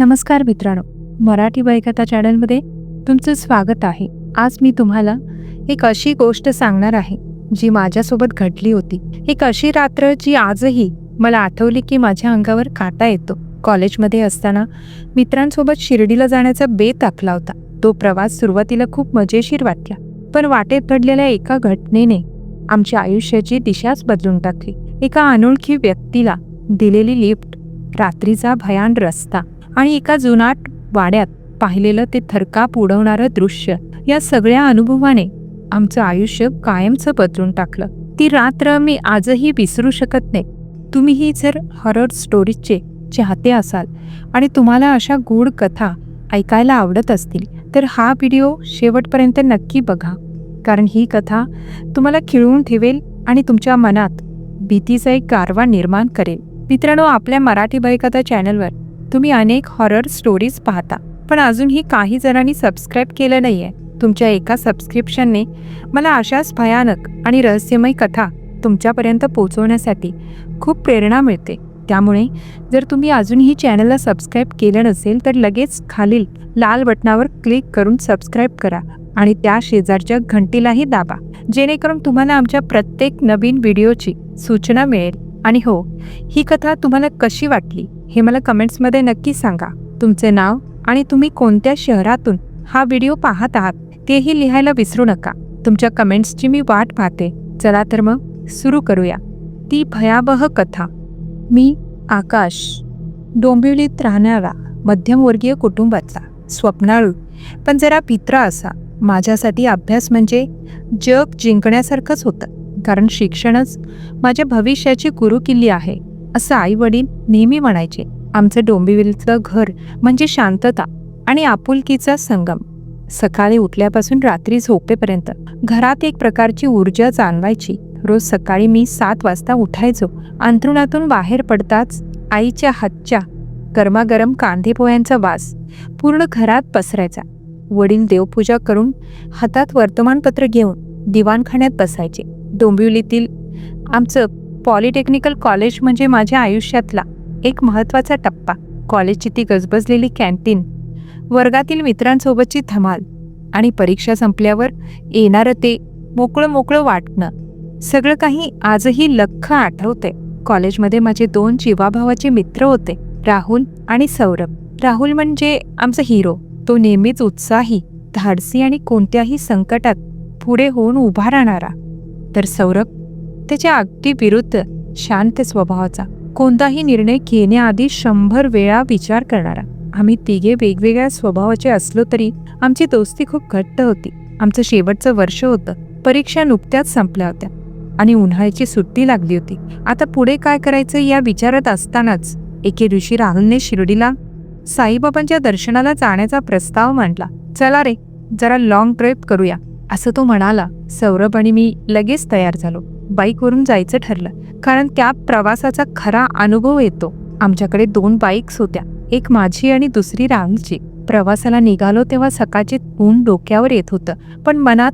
नमस्कार मित्रांनो मराठी बैकथा चॅनलमध्ये तुमचं स्वागत आहे. आज मी तुम्हाला एक अशी गोष्ट सांगणार आहे जी माझ्यासोबत घडली होती. एक अशी रात्र जी आजही मला आठवली की माझ्या अंगावर काटा येतो. कॉलेजमध्ये असताना मित्रांसोबत शिर्डीला जाण्याचा बेत आखला होता. तो प्रवास सुरुवातीला खूप मजेशीर वाटला पण वाटेत घडलेल्या एका घटनेने आमच्या आयुष्याची दिशाच बदलून टाकली. एका अनोळखी व्यक्तीला दिलेली लिफ्ट रात्रीचा भयान रस्ता. आणि एका जुनाट वाड्यात पाहिलेलं ते थरकाप उडवणारं दृश्य या सगळ्या अनुभवाने आमचं आयुष्य कायमचं बदलून टाकलं. ती रात्र मी आजही विसरू शकत नाही. तुम्हीही जर हॉरर स्टोरीजचे चाहते असाल आणि तुम्हाला अशा गूढ कथा ऐकायला आवडत असतील तर हा व्हिडिओ शेवटपर्यंत नक्की बघा. कारण ही कथा तुम्हाला खिळवून ठेवेल आणि तुमच्या मनात भीतीचा एक गारवा निर्माण करेल. मित्रांनो आपल्या मराठी बायकथा चॅनलवर तुम्ही अनेक हॉरर स्टोरीज पाहता पण अजूनही काही जणांनी सबस्क्राईब केलं नाही आहे तुमच्या एका सबस्क्रिप्शनने मला अशाच भयानक आणि रहस्यमय कथा तुमच्यापर्यंत पोहोचवण्यासाठी खूप प्रेरणा मिळते. त्यामुळे जर तुम्ही अजूनही चॅनलला सबस्क्राईब केलं नसेल तर लगेच खालील लाल बटनावर क्लिक करून सबस्क्राईब करा आणि त्या शेजारच्या घंटीलाही दाबा. जेणेकरून तुम्हाला आमच्या प्रत्येक नवीन व्हिडिओची सूचना मिळेल. आणि हो ही कथा तुम्हाला कशी वाटली? हे मला कमेंट्समध्ये नक्की सांगा. तुमचे नाव आणि तुम्ही कोणत्या शहरातून हा व्हिडिओ पाहत आहात तेही लिहायला विसरू नका. तुमच्या कमेंट्सची मी वाट पाहते. चला तर मग सुरू करूया. ती भयावह कथा. मी आकाश. डोंबिवलीत राहणारा मध्यमवर्गीय कुटुंबाचा स्वप्नाळू. पण जरा भित्रा असा. माझ्यासाठी अभ्यास म्हणजे जग जिंकण्यासारखंच होतं. कारण शिक्षणच माझ्या भविष्याची गुरुकिल्ली आहे. असं आई वडील नेहमी म्हणायचे आमचं डोंबिवलीतलं घर म्हणजे शांतता आणि आपुलकीचा संगम. सकाळी उठल्यापासून रात्री झोपेपर्यंत घरात एक प्रकारची ऊर्जा जाणवायची. रोज सकाळी मी सात वाजता उठायचो. अंथरुणातून बाहेर पडताच आईच्या हातच्या गरमागरम कांदे पोह्यांचा वास पूर्ण घरात पसरायचा. वडील देवपूजा करून हातात वर्तमानपत्र घेऊन दिवाणखान्यात बसायचे. डोंबिवलीतील आमचं पॉलिटेक्निकल कॉलेज म्हणजे माझ्या आयुष्यातला एक महत्त्वाचा टप्पा. कॉलेजची ती गजबजलेली कॅन्टीन. वर्गातील मित्रांसोबतची धमाल आणि परीक्षा संपल्यावर येणारं ते मोकळं मोकळं वाटणं. सगळं काही आजही लख्ख आठवते कॉलेजमध्ये माझे दोन जीवाभावाचे मित्र होते राहुल आणि सौरभ. राहुल म्हणजे आमचा हिरो तो नेहमीच उत्साही धाडसी आणि कोणत्याही संकटात पुढे होऊन उभा राहणारा. तर सौरभ त्याच्या अगदी विरुद्ध शांत स्वभावाचा कोणताही निर्णय घेण्याआधी शंभर वेळा विचार करणारा. आम्ही तिघे वेगवेगळ्या स्वभावाचे असलो तरी आमची दोस्ती खूप घट्ट होती. आमचं शेवटचं वर्ष होतं. परीक्षा नुकत्याच संपल्या होत्या. आणि उन्हाळ्याची सुट्टी लागली होती. आता पुढे काय करायचं या विचारात असतानाच एके दिवशी राहुलने शिर्डीला साईबाबांच्या दर्शनाला जाण्याचा प्रस्ताव मांडला. चला रे जरा लॉंग ट्रिप करूया. असं तो म्हणाला सौरभ आणि मी लगेच तयार झालो. बाईकवरून जायचं ठरलं. कारण त्या प्रवासाचा खरा अनुभव येतो. आमच्याकडे दोन बाईक्स होत्या. एक माझी आणि दुसरी रांगची. प्रवासाला निघालो तेव्हा सकाळचे ऊन डोक्यावर येत होतं. पण मनात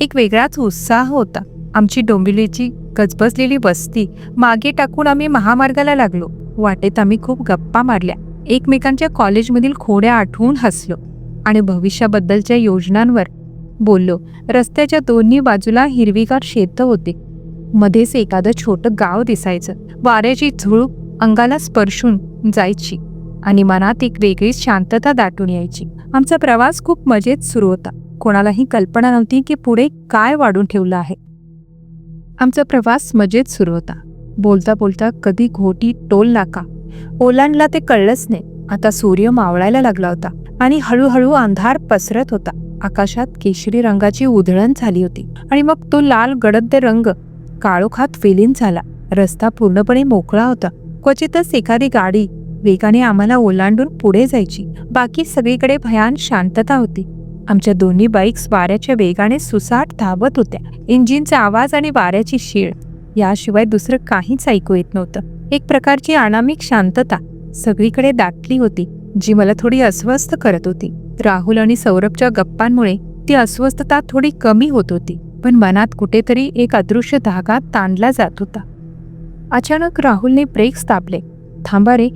एक वेगळाच उत्साह होता. आमची डोंबिवलीची गजबजलेली वस्ती. मागे टाकून आम्ही महामार्गाला लागलो. वाटेत आम्ही खूप गप्पा मारल्या. एकमेकांच्या कॉलेजमधील खोड्या आठवून हसलो. आणि भविष्याबद्दलच्या योजनांवर बोललो. रस्त्याच्या दोन्ही बाजूला हिरवीगार शेतं होते. मध्येच एखादं छोटं गाव दिसायचं. वाऱ्याची झुळूक अंगाला स्पर्शून जायची आणि मनात एक वेगळीच शांतता दाटून यायची. आमचा प्रवास खूप मजेत सुरू होता. कोणालाही कल्पना नव्हती की पुढे काय वाढून ठेवलं आहे. आमचा प्रवास मजेत सुरू होता. बोलता बोलता कधी घोटी टोल नाका. ओलांडला ते कळलंच नाही. आता सूर्य मावळायला लागला होता आणि हळूहळू अंधार पसरत होता. आकाशात केशरी रंगाची उधळण झाली होती. आणि मग तो लाल गडद रंग काळोखात विलीन झाला. रस्ता पूर्णपणे मोकळा होता. क्वचितच एखादी गाडी वेगाने आम्हाला ओलांडून पुढे जायची. बाकी सगळीकडे भयान शांतता होती. आमच्या दोन्ही बाईक्स वाऱ्याच्या वेगाने सुसाट धावत होत्या. इंजिनचा आवाज आणि वाऱ्याची शीळ याशिवाय दुसरं काहीच ऐकू येत नव्हतं. एक प्रकारची अनामिक शांतता सगळीकडे दाटली होती जी मला थोडी अस्वस्थ करत होती. राहुल आणि सौरभच्या गप्पांमुळे ती अस्वस्थता थोडी कमी होत होती पण मनात कुठेतरी एक अदृश्य धागा ताणला जात होता. अचानक राहुलने ब्रेक्स स्थापले. थांबा रे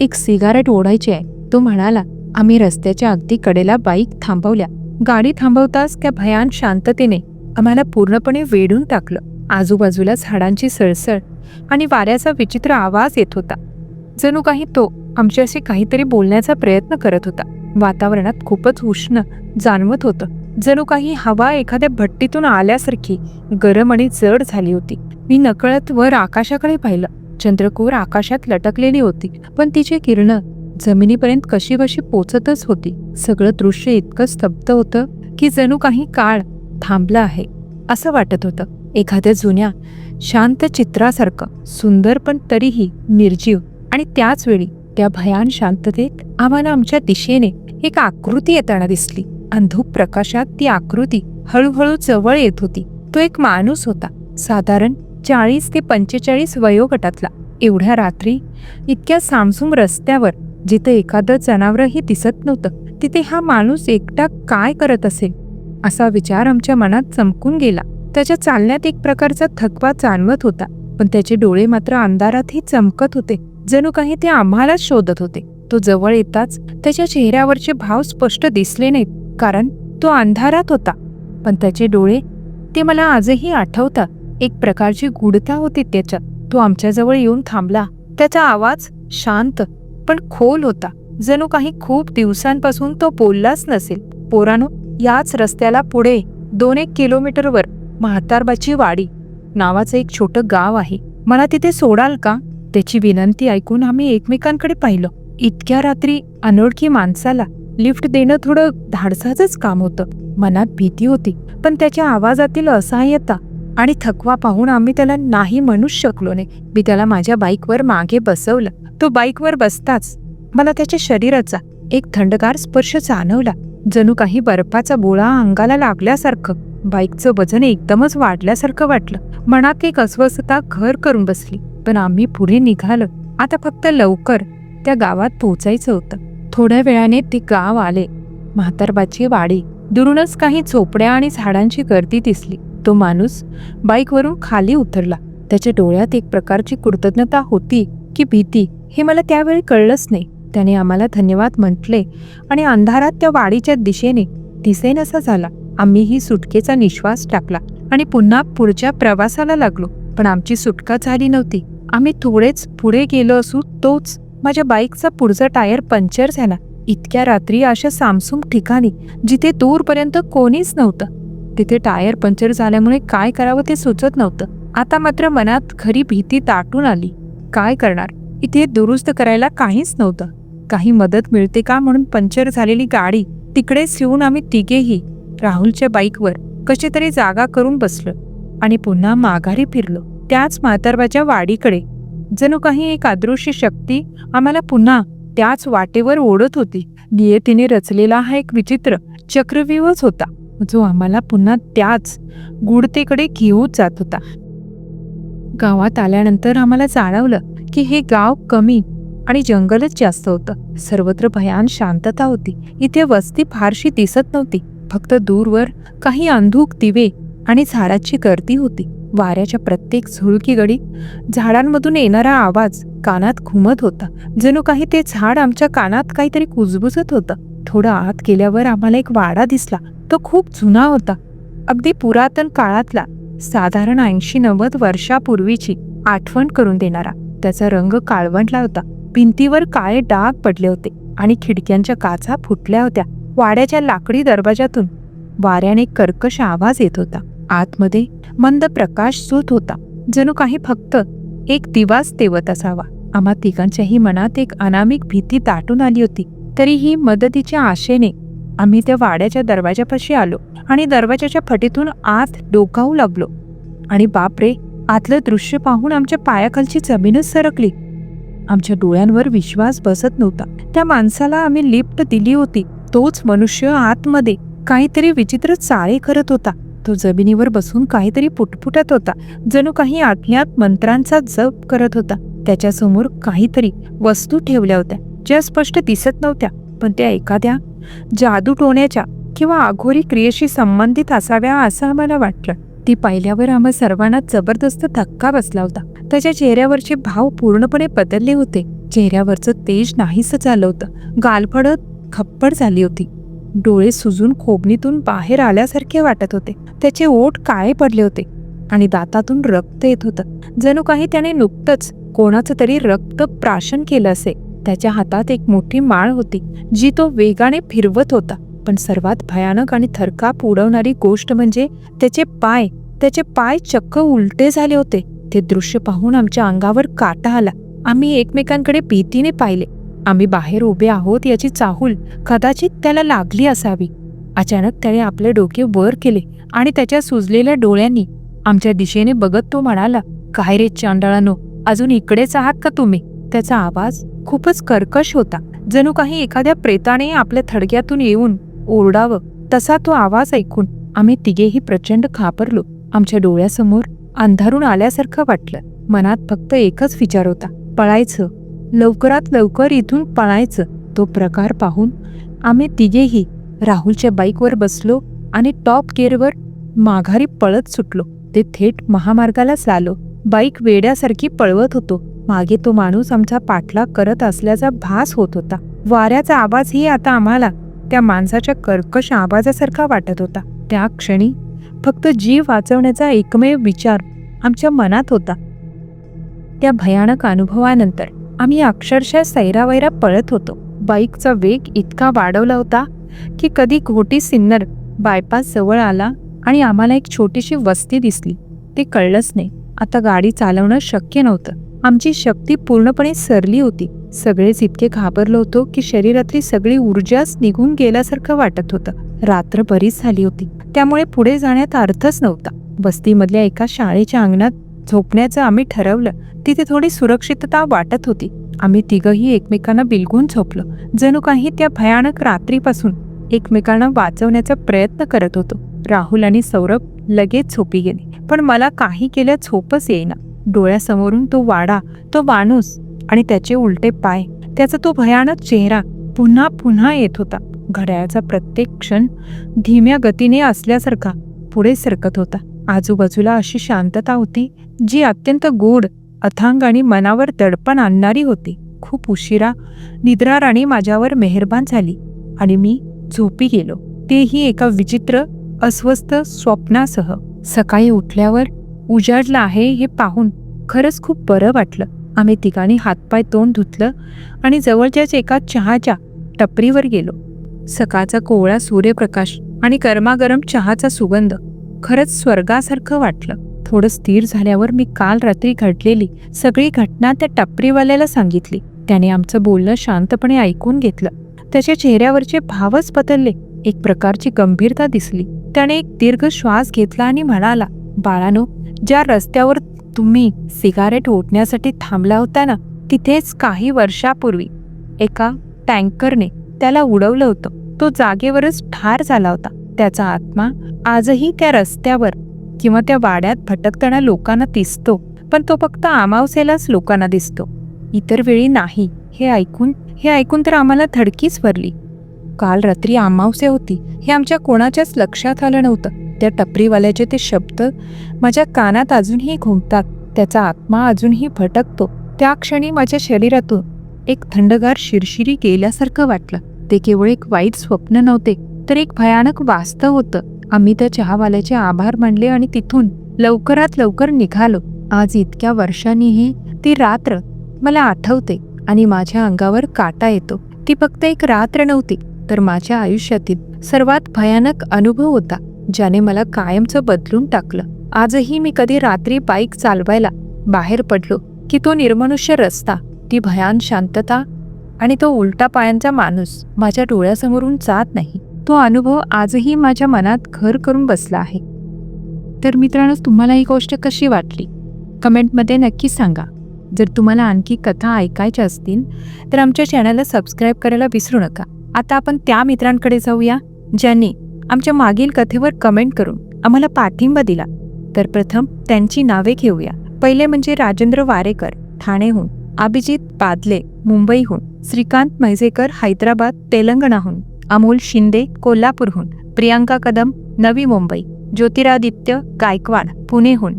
एक सिगारेट ओढायची आहे तो म्हणाला. आम्ही रस्त्याच्या अगदी कडेला बाईक थांबवल्या. गाडी थांबवताच त्या भयान शांततेने आम्हाला पूर्णपणे वेढून टाकलं. आजूबाजूला झाडांची सळसळ आणि वाऱ्याचा विचित्र आवाज येत होता. जणू काही तो आमच्याशी काहीतरी बोलण्याचा प्रयत्न करत होता. वातावरणात खूपच उष्ण जाणवत होतं. जणू काही हवा एखाद्या भट्टीतून आल्यासारखी गरम आणि जड झाली होती. मी नकळत वर आकाशाकडे पाहिलं. चंद्रकोर आकाशात लटकलेली होती पण तिची किरणं जमिनीपर्यंत कशी बशी पोचतच होती. सगळं दृश्य इतकं स्तब्ध होतं की जणू काही काळ थांबला आहे असं वाटत होतं. एखाद्या जुन्या शांत चित्रासारखं सुंदर पण तरीही निर्जीव आणि त्याच वेळी त्या भयान शांततेत आम्हाला आमच्या दिशेने एक आकृती येताना दिसली. अंधूप प्रकाशात ती आकृती हळूहळू जवळ येत होती. तो एक माणूस होता. साधारण चाळीस ते पंचेचाळीस वयोगटातला. एवढ्या रात्री इतक्या सामसूम रस्त्यावर जिथं एखादं जनावरही दिसत नव्हतं तिथे हा माणूस एकटा काय करत असेल? असा विचार आमच्या मनात चमकून गेला. त्याच्या चालण्यात एक प्रकारचा थकवा जाणवत होता. पण त्याचे डोळे मात्र अंधारातही चमकत होते. जणू काही ते आम्हालाच शोधत होते. तो जवळ येताच त्याच्या चेहऱ्यावरचे भाव स्पष्ट दिसले नाहीत कारण तो अंधारात होता. पण त्याचे डोळे ते मला आजही आठवतात. एक प्रकारची गुढता होती त्याच्यात तो आमच्याजवळ येऊन थांबला. त्याचा आवाज शांत पण खोल होता. जणू काही खूप दिवसांपासून तो बोललाच नसेल. पोरानो याच रस्त्याला पुढे दोन एक किलोमीटरवर म्हातारबाची वाडी नावाचं एक छोटं गाव आहे. मला तिथे सोडाल का? त्याची विनंती ऐकून आम्ही एकमेकांकडे पाहिलं. इतक्या रात्री अनोळखी माणसाला लिफ्ट देणं थोडं धाडसाचंच काम होतं. मनात भीती होती पण त्याच्या आवाजातील असहाय्यता आणि थकवा पाहून आम्ही त्याला नाही म्हणूच शकलो नाही. मी त्याला माझ्या बाईकवर मागे बसवलं. तो बाईकवर बसताच मला त्याच्या शरीराचा एक थंडगार स्पर्श जाणवला. जणू काही बर्फाचा बोळा अंगाला लागल्यासारखं बाईकचं वजन एकदमच वाढल्यासारखं वाटलं. मनात एक अस्वस्थता घर करून बसली. पण आम्ही पुढे निघालो. आता फक्त लवकर त्या गावात पोचायचं होतं. थोड्या वेळाने ते गाव आले. म्हातारबाची वाडी. दुरूनच काही झोपड्या आणि झाडांची गर्दी दिसली. तो माणूस बाईकवरून खाली उतरला. त्याच्या डोळ्यात एक प्रकारची कृतज्ञता होती की भीती. हे मला त्यावेळी कळलंच नाही. त्याने आम्हाला धन्यवाद म्हटले आणि अंधारात त्या वाडीच्या दिशेने दिसेनसा झाला. आम्हीही सुटकेचा निश्वास टाकला आणि पुन्हा पुढच्या प्रवासाला लागलो. पण आमची सुटका झाली नव्हती. आम्ही थोडेच पुढे गेलो असू तोच माझ्या बाईकचा पुढचा टायर पंक्चर झाला. इतक्या रात्री अशा सामसूम ठिकाणी जिथे दूरपर्यंत कोणीच नव्हतं. तिथे टायर पंक्चर झाल्यामुळे काय करावं ते सुचत नव्हतं. आता मात्र मनात खरी भीती दाटून आली. काय करणार? इथे दुरुस्त करायला काहीच नव्हतं. काही मदत मिळते का म्हणून पंक्चर झालेली गाडी? तिकडेच येऊन आम्ही तिघेही राहुलच्या बाईकवर कशी तरी जागा करून बसलो आणि पुन्हा माघारी फिरलो. त्याच म्हातारबाच्या वाडीकडे जणू काही एक अदृश्य शक्ती आम्हाला पुन्हा त्याच वाटेवर ओढत होती. नियतीने रचलेला हा एक विचित्र चक्रव्यूहच होता जो आम्हाला पुन्हा त्याच गुडतेकडे घेऊन जात होता. गावात आल्यानंतर आम्हाला जाणवलं की हे गाव कमी आणि जंगलच जास्त होतं. सर्वत्र भयान शांतता होती. इथे वस्ती फारशी दिसत नव्हती. फक्त दूरवर काही अंधूक दिवे आणि झाडाची गर्दी होती. वाऱ्याच्या प्रत्येक झुळकी गडी झाडांमधून येणारा आवाज कानात घुमत होता. जणू काही ते झाड आमच्या कानात काहीतरी कुजबुजत होतं. थोडं आत गेल्यावर आम्हाला एक वाडा दिसला. तो खूप जुना होता. अगदी पुरातन काळातला. साधारण ऐंशी नव्वद वर्षापूर्वीची आठवण करून देणारा. त्याचा रंग काळवंटला होता. भिंतीवर काळे डाग पडले होते आणि खिडक्यांच्या काचा फुटल्या होत्या. वाड्याच्या लाकडी दरवाजातून वाऱ्याने कर्कश आवाज येत होता. आतमध्ये मंद प्रकाश सुत होता. जणू काही फक्त एक दिवास तेवत असावा. आम्हा तिघांच्याही मनात एक अनामिक भीती दाटून आली होती. तरीही मदतीच्या आशेने आम्ही त्या वाड्याच्या दरवाजापाशी आलो आणि दरवाजाच्या फटीतून आत डोकावू लागलो. आणि बापरे आतलं दृश्य पाहून आमच्या पायाखालची जमीनच सरकली. आमच्या डोळ्यांवर विश्वास बसत नव्हता. त्या माणसाला आम्ही लिफ्ट दिली होती. तोच मनुष्य आतमध्ये काहीतरी विचित्र चाळे करत होता. तो जमिनीवर बसून काहीतरी पुटपुटत होता. जणू काही आज्ञात मंत्रांचा जप करत होता. त्याच्यासमोर काहीतरी वस्तू ठेवल्या होत्या. ज्या स्पष्ट दिसत नव्हत्या पण त्या एखाद्या जादू टोण्याच्या किंवा आघोरी क्रियेशी संबंधित असाव्या असं आम्हाला वाटलं. ती पाहिल्यावर आम्हा सर्वांना जबरदस्त धक्का बसला होता. त्याच्या चेहऱ्यावरचे भाव पूर्णपणे बदलले होते. चेहऱ्यावरचं तेज नाहीसं झालं होतं. गालफडत खप्पड झाली होती. डोळे सुजून खोबणीतून बाहेर आल्यासारखे वाटत होते. त्याचे ओठ काळे पडले होते आणि दातातून रक्त येत होतं. जणू काही त्याने नुकतंच कोणाचं तरी रक्त प्राशन केलं असे. त्याच्या हातात एक मोठी माळ होती जी तो वेगाने फिरवत होता. पण सर्वात भयानक आणि थरकाप उडवणारी गोष्ट म्हणजे त्याचे पाय त्याचे पाय चक्क उलटे झाले होते. ते दृश्य पाहून आमच्या अंगावर काटा आला. आम्ही एकमेकांकडे भीतीने पाहिले. आम्ही बाहेर उभे आहोत याची चाहूल कदाचित त्याला लागली असावी. अचानक त्याने आपले डोके वर केले आणि त्याच्या सुजलेल्या डोळ्यांनी आमच्या दिशेने बघत तो म्हणाला काय रे चांडाळानो अजून इकडेच आहात का तुम्ही? त्याचा आवाज खूपच कर्कश होता. जणू काही एखाद्या प्रेताने आपल्या थडग्यातून येऊन ओरडावं तसा तो आवाज ऐकून आम्ही तिघेही प्रचंड खापरलो. आमच्या डोळ्यासमोर अंधारून आल्यासारखं वाटलं. मनात फक्त एकच विचार होता पळायचं लवकरात लवकर इथून पळायचं तो प्रकार पाहून. आम्ही तिघेही राहुलच्या बाईकवर बसलो आणि टॉप गेअरवर माघारी पळत सुटलो. ते थेट महामार्गालाच आलो बाईक वेड्यासारखी पळवत होतो. मागे तो माणूस आमचा पाठलाग करत असल्याचा भास होत होता. वाऱ्याचा आवाजही आता आम्हाला त्या माणसाच्या कर्कश आवाजासारखा वाटत होता. त्या क्षणी फक्त जीव वाचवण्याचा एकमेव विचार आमच्या मनात होता. त्या भयानक अनुभवानंतर आम्ही अक्षरशः सैरावैरा पळत होतो. बाईकचा वेग इतका वाढवला होता की कधी घोटी सिन्नर बायपास जवळ आला आणि आम्हाला एक छोटीशी वस्ती दिसली. ते कळलंच नाही. आता गाडी चालवणं शक्य नव्हतं. आमची शक्ती पूर्णपणे सरली होती. सगळेच इतके घाबरलो होतो की शरीरातली सगळी ऊर्जाच निघून गेल्यासारखं वाटत होतं. रात्र बरीच झाली होती. त्यामुळे पुढे जाण्यात अर्थच नव्हता. वस्तीमधल्या एका शाळेच्या अंगणात झोपण्याचं आम्ही ठरवलं. तिथे थोडी सुरक्षितता वाटत होती. आम्ही तिघंही एकमेकांना बिलगून झोपलो. जणू काही त्या भयानक रात्रीपासून एकमेकांना वाचवण्याचा प्रयत्न करत होतो. राहुल आणि सौरभ लगेच झोपी गेले. पण मला काही केल्या झोपच येईना. डोळ्यासमोरून तो वाडा तो माणूस आणि त्याचे उलटे पाय त्याचा तो भयानक चेहरा पुन्हा पुन्हा येत होता. घड्याळाचा प्रत्येक क्षण धीम्या गतीने असल्यासारखा पुढे सरकत होता. आजूबाजूला अशी शांतता होती जी अत्यंत गोड अथांग आणि मनावर दडपण आणणारी होती. खूप उशिरा निद्रा राणी माझ्यावर मेहरबान झाली आणि मी झोपी गेलो. तेही एका विचित्र अस्वस्थ स्वप्नासह. सकाळी उठल्यावर उजाडलं आहे हे पाहून खरंच खूप बरं वाटलं. आम्ही तिघांनी हातपाय तोंड धुतलं आणि जवळच्याच एका चहाच्या टपरीवर गेलो. सकाळचा कोवळा सूर्यप्रकाश आणि गरमागरम चहाचा सुगंध खरंच स्वर्गासारखं वाटलं. थोडं स्थिर झाल्यावर मी काल रात्री घडलेली सगळी घटना त्या टपरीवाल्याला सांगितली. त्याने आमचं बोलणं शांतपणे ऐकून घेतलं. त्याच्या चेहऱ्यावरचे भावच बदलले. एक प्रकारची गंभीरता दिसली. त्याने एक दीर्घ श्वास घेतला आणि म्हणाला बाळानो ज्या रस्त्यावर तुम्ही सिगारेट ओढण्यासाठी थांबला होता ना तिथेच काही वर्षापूर्वी एका टँकरने त्याला उडवलं होतं. तो जागेवरच ठार झाला होता. त्याचा आत्मा आजही त्या रस्त्यावर किंवा त्या वाड्यात भटकताना लोकांना दिसतो पण तो फक्त अमावस्यालाच लोकांना दिसतो. इतर वेळी नाही हे ऐकून हे ऐकून तर आम्हाला धडकीच भरली. काल रात्री अमावस्या होती हे आमच्या कोणाच्याच लक्षात आलं नव्हतं. त्या टपरीवाल्याचे ते शब्द माझ्या कानात अजूनही घुमतात त्याचा आत्मा अजूनही भटकतो. त्या क्षणी माझ्या शरीरातून एक थंडगार शिरशिरी गेल्यासारखं वाटलं. ते केवळ एक वाईट स्वप्न नव्हते तर एक भयानक वास्तव होतं. आम्ही त्या चहावाल्याचे आभार मानले आणि तिथून लवकरात लवकर निघालो. आज इतक्या वर्षांनीही ती रात्र मला आठवते आणि माझ्या अंगावर काटा येतो. ती फक्त एक रात्र नव्हती तर माझ्या आयुष्यातील सर्वात भयानक अनुभव होता ज्याने मला कायमचं बदलून टाकलं. आजही मी कधी रात्री बाईक चालवायला बाहेर पडलो की तो निर्मनुष्य रस्ता ती भयान शांतता आणि तो उलटा पायांचा माणूस माझ्या डोळ्यासमोरून जात नाही. तो अनुभव आजही माझ्या मनात घर करून बसला आहे. तर मित्रांनो तुम्हाला ही गोष्ट कशी वाटली? कमेंटमध्ये नक्की सांगा. जर तुम्हाला आणखी कथा ऐकायच्या असतील तर आमच्या चॅनलला सबस्क्राईब करायला विसरू नका. आता आपण त्या मित्रांकडे जाऊया ज्यांनी आमच्या मागील कथेवर कमेंट करून आम्हाला पाठिंबा दिला. तर प्रथम त्यांची नावे घेऊया. पहिले म्हणजे राजेंद्र वारेकर ठाणेहून. अभिजित बादले मुंबईहून. श्रीकांत म्हैसेकर हैदराबाद तेलंगणाहून. अमोल शिंदे कोल्हापूरहून प्रियांका कदम नवी मुंबई ज्योतिरादित्य गायकवाड पुणेहून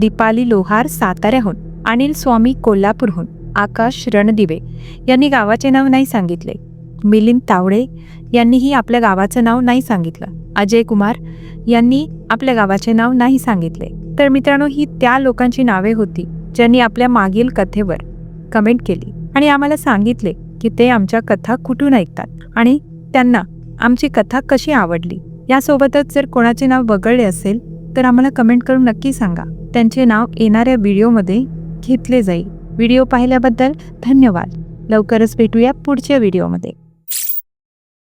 दीपाली लोहार साताऱ्याहून अनिल स्वामी कोल्हापूरहून आकाश रणदिवे यांनी गावाचे नाव नाही सांगितले. मिलिंद तावडे यांनीही आपल्या गावाचं नाव नाही सांगितलं. अजय कुमार यांनी आपल्या गावाचे नाव नाही सांगितले. तर मित्रांनो ही त्या लोकांची नावे होती ज्यांनी आपल्या मागील कथेवर कमेंट केली आणि आम्हाला सांगितले की ते आमच्या कथा कुठून ऐकतात आणि त्यांना आमची कथा कशी आवडली यासोबतच जर कोणाचे नाव वगळले असेल तर आम्हाला कमेंट करून नक्की सांगा. त्यांचे नाव येणाऱ्या व्हिडिओमध्ये घेतले जाईल. व्हिडिओ पाहिल्याबद्दल धन्यवाद. लवकरच भेटूया पुढच्या व्हिडिओमध्ये.